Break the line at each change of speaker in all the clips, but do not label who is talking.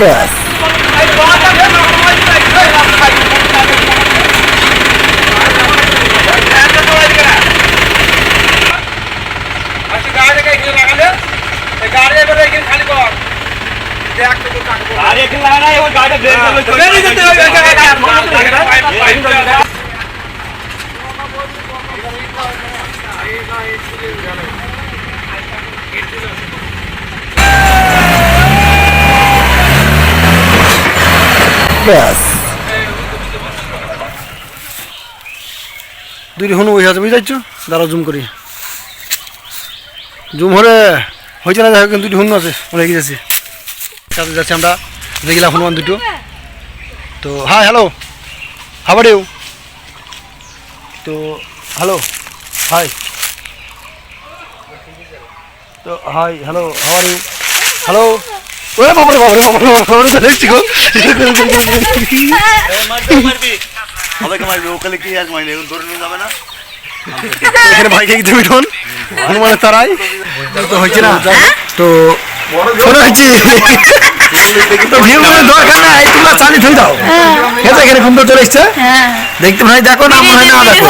ব্যাস
গাড়ি
ব্যাস। দুইটি হনু বসে আছে বুঝতে দাঁড়াও, জুম করি। জুম হলে হয়েছে না, যাই কিন্তু দুটি হনু আছে এগিয়ে যাচ্ছি সাথে যাচ্ছি আমরা দেখলাম হনুমান দুটো। তো hi hello how are you তো, হ্যালো, হাই। তো, hi, hello how are you hello ওরে বাবারে বাবারে বাবারে বাবারে দেখছি গো।
সবাইকে মারবি ওখানে কি আজ মাইনে এখন ধরে যাবে না?
এখানে ভাইকে তুমি ঠোন হনুমানের তারাই তো হয়েছে না। তো শোনা হয়েছে তো ভিউ করে দরকার নাই তোমরা চালিয়ে থই দাও। এখানে সুন্দর চলে এসছে।
হ্যাঁ।
দেখতে ভাই দেখো না মনে হয় না দেখো।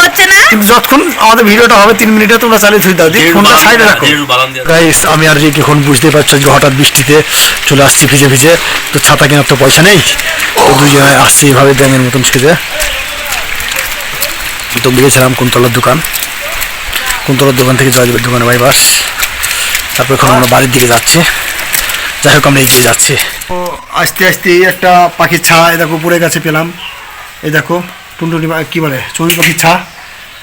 কিন্তু যতক্ষণ আমাদের ভিডিওটা হবে তিন মিনিটে তোমরা চালিয়ে থই দাও। দিয়ে ফোনটা সাইডে রাখো। গাইস আমি আর কি এখন বুঝতে পারছ যে হঠাৎ বৃষ্টিতে চলে আসছি ভিজে ভিজে। তো ছাতা কেনার তো পয়সা নেই। তো দুজনে আসছি এইভাবে ব্যাঙের মতন সেজে। তো গিয়েছিলাম কুন্তলার দোকান। কুন্তলার দোকান থেকে জয়দেবের দোকানে বাই বাস তারপর এখন আমরা বাড়ির দিকে যাচ্ছি। যাই হোক আমরা এগিয়ে যাচ্ছি। ও আস্তে আস্তে একটা পাখির ছা এই দেখো উপরে গাছে পেলাম। এই দেখো টুনটুনি কী বলে চড়ুই পাখির ছা।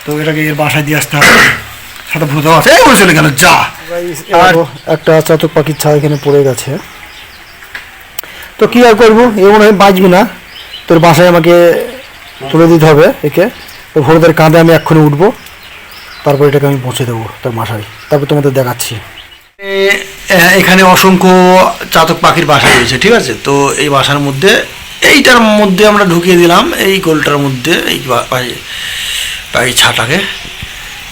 তো এটাকে এর বাসায় দিয়ে আসতে হবে। সাথে ভূত আছে এই বলে চলে গেল যা। একটা চাতক পাখির ছা এখানে পড়ে গেছে। তো কী আর করব? এ মনে হয় বাঁচবি না। তোর বাসায় আমাকে তুলে দিতে হবে একে। তো ভোরদের কাঁধে আমি এক্ষুনি উঠবো। তারপর এটাকে আমি পৌঁছে দেবো তার বাসায়। তারপর তোমাদের দেখাচ্ছি। এখানে অসংখ্য চাতক পাখির বাসা রয়েছে, ঠিক আছে? তো এই বাসার মধ্যে, এইটার মধ্যে আমরা ঢুকিয়ে দিলাম, এই গোলটার মধ্যে, এই পাখি- ছাটাকে।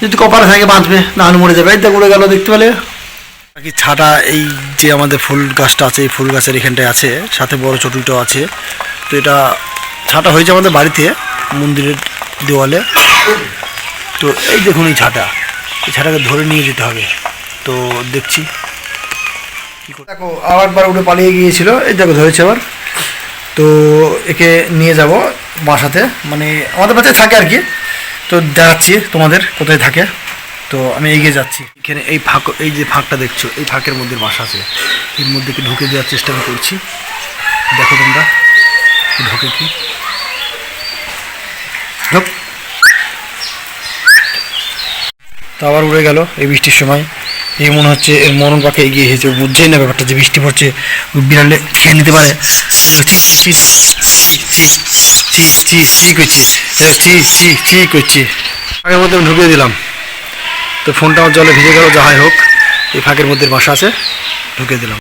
যদি কপালে থাকে বাঁচবে না হলে মরে যাবে। এইটা উড়ে গেল, দেখতে পেলে? পাখির ছাটা, এই যে আমাদের ফুল গাছটা আছে, এই ফুল গাছের এখানটায় আছে, সাথে বড় চটুইটাও আছে। তো এটা ছাটা হয়েছে আমাদের বাড়িতে, মন্দিরের দেওয়ালে। তো এই দেখুন এই ছাটা, এই ছাটাকে ধরে নিয়ে যেতে হবে। তো দেখছি। দেখো আবার বার উঠে পালিয়ে গিয়েছিল, এই দেখো ধরেছে আবার। তো একে নিয়ে যাব বাসাতে মানে আমাদের বাসায় থাকে আর কি। তো দেখাচ্ছি তোমাদের কোথায় থাকে। তো আমি এগিয়ে যাচ্ছি। এখানে এই ফাঁক, এই যে ফাঁকটা দেখছ, এই ফাঁকের মধ্যে বাসা আছে। এর মধ্যে কি ঢুকে দেওয়ার চেষ্টা আমি করছি। দেখো তোমরা, ঢোকে কি। তো আবার উড়ে গেল এই বৃষ্টির সময়। এই মনে হচ্ছে এর মরণ পাখে এগিয়ে এসেছে। বুঝছেই না ব্যাপারটা যে বৃষ্টি পড়ছে বিড়ালে খেয়ে নিতে পারে। ফাঁকের মধ্যে আমি ঢুকিয়ে দিলাম। তো ফোনটা আমার জলে ভিজে গেল যাহাই হোক, এই ফাঁকের মধ্যে বাসা আছে, ঢুকিয়ে দিলাম।